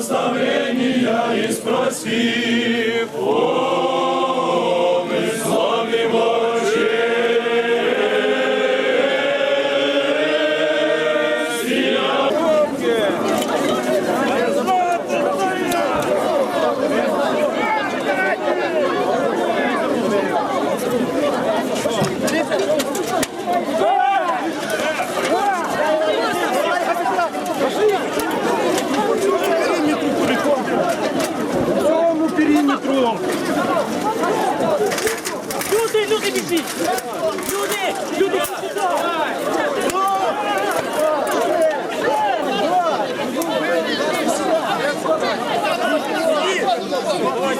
наставления из просив. Периметру. Люди, люди біжіть! Люди, люди сюди! Ой,